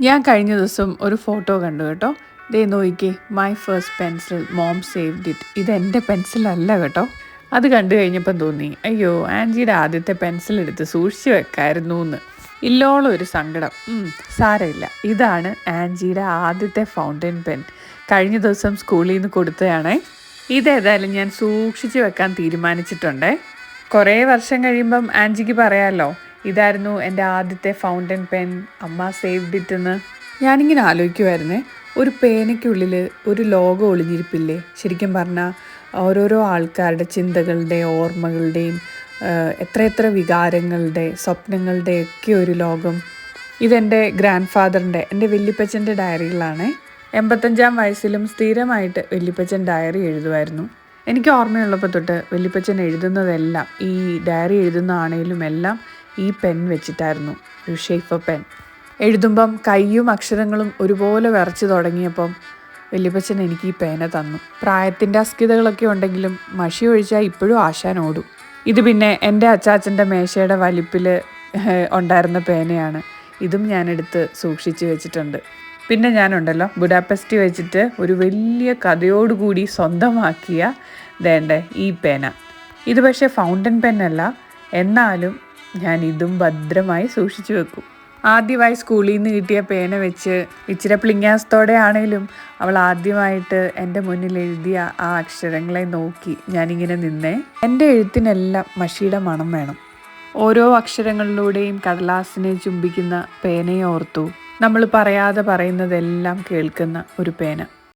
ഞാൻ കഴിഞ്ഞ ദിവസം ഒരു ഫോട്ടോ കണ്ടു കേട്ടോ. ദേ നോയിക്കേ my first pencil mom saved it ഇത് എന്റെ പെൻസിലല്ല കേട്ടോ. അത് കണ്ടു കഴിഞ്ഞപ്പം തോന്നി അയ്യോ ആൻജിയുടെ ആദ്യത്തെ പെൻസിൽ എടുത്ത് സൂക്ഷിച്ചു വെക്കായിരുന്നു എന്ന് ഇല്ലോളം ഒരു സങ്കടം. സാരമില്ല. ഇതാണ് ആൻജിയുടെ ആദ്യത്തെ ഫൗണ്ടൻ പെൻ കഴിഞ്ഞ ദിവസം സ്കൂളിൽ നിന്ന് കൊടുത്തതാണേ. ഇതേതായാലും ഞാൻ സൂക്ഷിച്ചു വെക്കാൻ തീരുമാനിച്ചിട്ടുണ്ടേ. കുറേ വർഷം കഴിയുമ്പം ആൻജിക്ക് പറയാമല്ലോ ഇതായിരുന്നു എന്റെ ആദ്യത്തെ ഫൗണ്ടൻ പെൻ അമ്മ സേവ്ഡ് ഇറ്റ് ഞാനിങ്ങനെ ആലോചിക്കുമായിരുന്നേ ഒരു പേനയ്ക്കുള്ളിൽ ഒരു ലോകം ഒളിഞ്ഞിരിപ്പില്ലേ? ശരിക്കും പറഞ്ഞാൽ ഓരോരോ ആൾക്കാരുടെ ചിന്തകളുടെ ഓർമ്മകളുടെയും എത്രയെത്ര വികാരങ്ങളുടെ സ്വപ്നങ്ങളുടെ ഒക്കെ ഒരു ലോകം. ഇതെന്റെ ഗ്രാൻഡ് ഫാദറിന്റെ എന്റെ വല്യപ്പച്ചന്റെ ഡയറികളാണേ എൺപത്തഞ്ചാം വയസ്സിലും സ്ഥിരമായിട്ട് വല്യപ്പച്ചൻ ഡയറി എഴുതുമായിരുന്നു എനിക്ക് ഓർമ്മയുള്ളപ്പോൾ തൊട്ട് വല്യപ്പച്ചൻ എഴുതുന്നതെല്ലാം ഈ ഡയറി എഴുതുന്നതാണേലും എല്ലാം ഈ പെൻ വെച്ചിട്ടായിരുന്നു. ഒരു പെൻ. എഴുതുമ്പം കൈയും അക്ഷരങ്ങളും ഒരുപോലെ വിറച്ച് തുടങ്ങിയപ്പം വലിയപ്പച്ചൻ എനിക്ക് ഈ പേന തന്നു. പ്രായത്തിന്റെ അസ്കിതകളൊക്കെ ഉണ്ടെങ്കിലും മഷി ഒഴിച്ചാൽ ഇപ്പോഴും ആശാൻ ഓടും. ഇത് പിന്നെ എന്റെ അച്ചാച്ചന്റെ മേശയുടെ വലിപ്പിൽ ഉണ്ടായിരുന്ന പേനയാണ്. ഇതും ഞാനെടുത്ത് സൂക്ഷിച്ച് വെച്ചിട്ടുണ്ട്. പിന്നെ ഞാനുണ്ടല്ലോ ബുഡാപെസ്റ്റ് വെച്ചിട്ട് ഒരു വലിയ കഥയോടുകൂടി സ്വന്തമാക്കിയ ദേണ്ട ഈ പേന. ഇത് പക്ഷേ ഫൗണ്ടൻ പെന്നല്ല എന്നാലും ഞാൻ ഇതും ഭദ്രമായി സൂക്ഷിച്ചു വെക്കും. ആദ്യമായി സ്കൂളിൽ നിന്ന് കിട്ടിയ പേന വെച്ച് ഇച്ചിരി പ്ലിങ്ങാസത്തോടെ ആണേലും അവൾ ആദ്യമായിട്ട് എന്റെ മുന്നിൽ എഴുതിയ ആ അക്ഷരങ്ങളെ നോക്കി ഞാനിങ്ങനെ നിന്നേ. എന്റെ എഴുത്തിനെല്ലാം മഷിയുടെ മണം വേണം. ഓരോ അക്ഷരങ്ങളിലൂടെയും കടലാസിനെ ചുംബിക്കുന്ന പേനയോർത്തു നമ്മൾ പറയാതെ പറയുന്നതെല്ലാം കേൾക്കുന്ന ഒരു പേന.